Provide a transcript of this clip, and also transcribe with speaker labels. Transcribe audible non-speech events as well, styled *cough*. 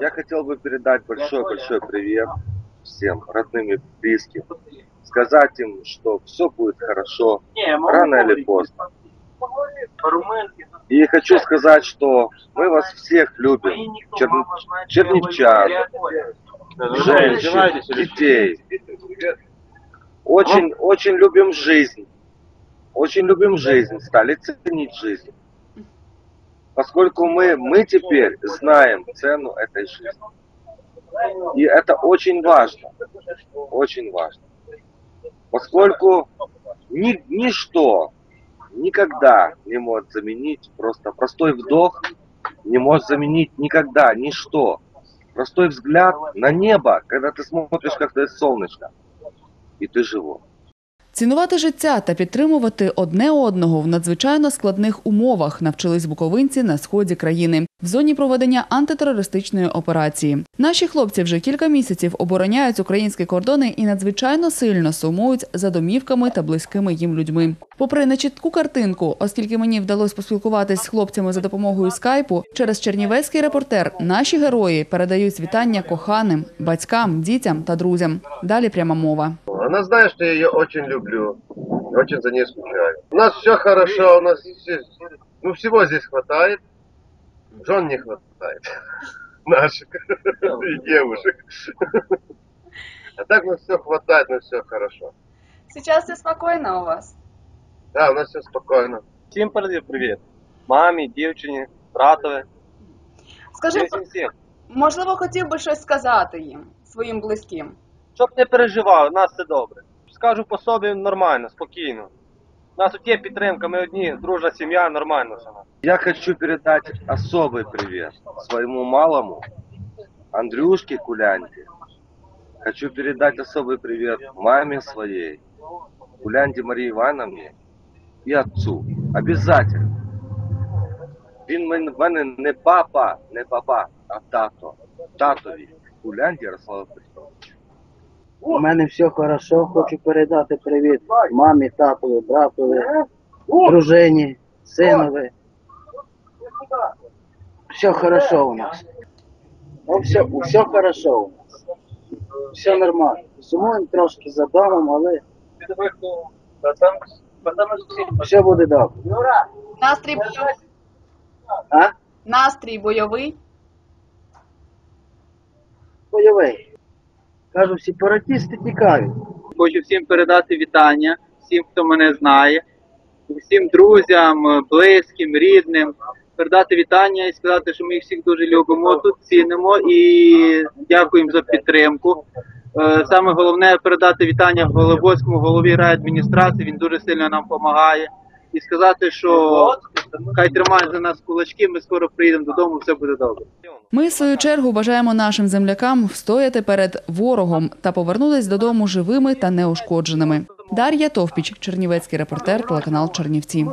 Speaker 1: Я хотел бы передать большой-большой привет всем родным и близким. Сказать им, что все будет хорошо, рано или поздно. И хочу сказать, что мы вас всех любим. Чер- чернівчан, женщин, детей. Очень, очень любим жизнь. Очень любим жизнь, стали ценить жизнь. Поскольку мы, мы теперь знаем цену этой жизни. И это очень важно. Очень важно. Поскольку ни, ничто никогда не может заменить просто простой вдох, не может заменить никогда ничто. Простой взгляд на небо, когда ты смотришь, как то солнышко, и ты живой.
Speaker 2: Цінувати життя та підтримувати одне одного в надзвичайно складних умовах навчились буковинці на сході країни в зоні проведення антитерористичної операції. Наші хлопці вже кілька місяців обороняють українські кордони і надзвичайно сильно сумують за домівками та близькими їм людьми. Попри нечітку картинку, оскільки мені вдалося поспілкуватись з хлопцями за допомогою скайпу, через чернівецький репортер наші герої передають вітання коханим, батькам, дітям та друзям. Далі пряма мова.
Speaker 3: Она знает, что я ее очень люблю, очень за ней скучаю. У нас все хорошо, у нас все, ну всего здесь хватает, жен не хватает *laughs* наших и девушек. А так у нас все хватает, у нас все хорошо.
Speaker 4: Сейчас все спокойно у вас?
Speaker 3: Да, у нас все спокойно.
Speaker 5: Всім передаю привіт. Мамі, дівчині, братові.
Speaker 4: Скажи,
Speaker 5: Всім всім.
Speaker 4: можливо, хотів би щось сказати їм, своїм близьким.
Speaker 5: Щоб не переживали, у нас все добре. Скажу по собі нормально, спокійно. У нас тут є підтримка, ми одні, дружна сім'я, нормально все.
Speaker 1: Я хочу передать особый привет своему малому Андрюшке Кулянде. Хочу передать особый привет маме своей, Кулянде Марии Ивановне и отцу. Обязательно. Він в мене не папа, не папа, а тато. Татові. Кулянді Ярославу Петровичу.
Speaker 6: У мене все хорошо. Хочу передати привіт мамі, татові, братові, дружині, синові. Все хорошо у нас. Ну, все, все хорошо у нас. Все нормально. Сумуємо трошки за домом, але все буде добре.
Speaker 4: Настрій бойовий.
Speaker 6: А?
Speaker 4: Настрій бойовий.
Speaker 6: Бойовий. Кажу, сепаратисти тікають.
Speaker 7: Хочу всім передати вітання, всім, хто мене знає, всім друзям, близьким, рідним. Передати вітання і сказати, що ми їх всіх дуже любимо, тут цінимо і дякуємо за підтримку. Е, Саме головне передати вітання Голобоцькому голові райадміністрації. Він дуже сильно нам допомагає. І сказати, що хай тримають за нас кулачки, ми скоро приїдемо додому, все буде добре.
Speaker 2: Ми, в свою чергу, бажаємо нашим землякам встояти перед ворогом та повернутися додому живими та неушкодженими. Дар'я Товпіч, Чернівецький репортер, телеканал Чернівці.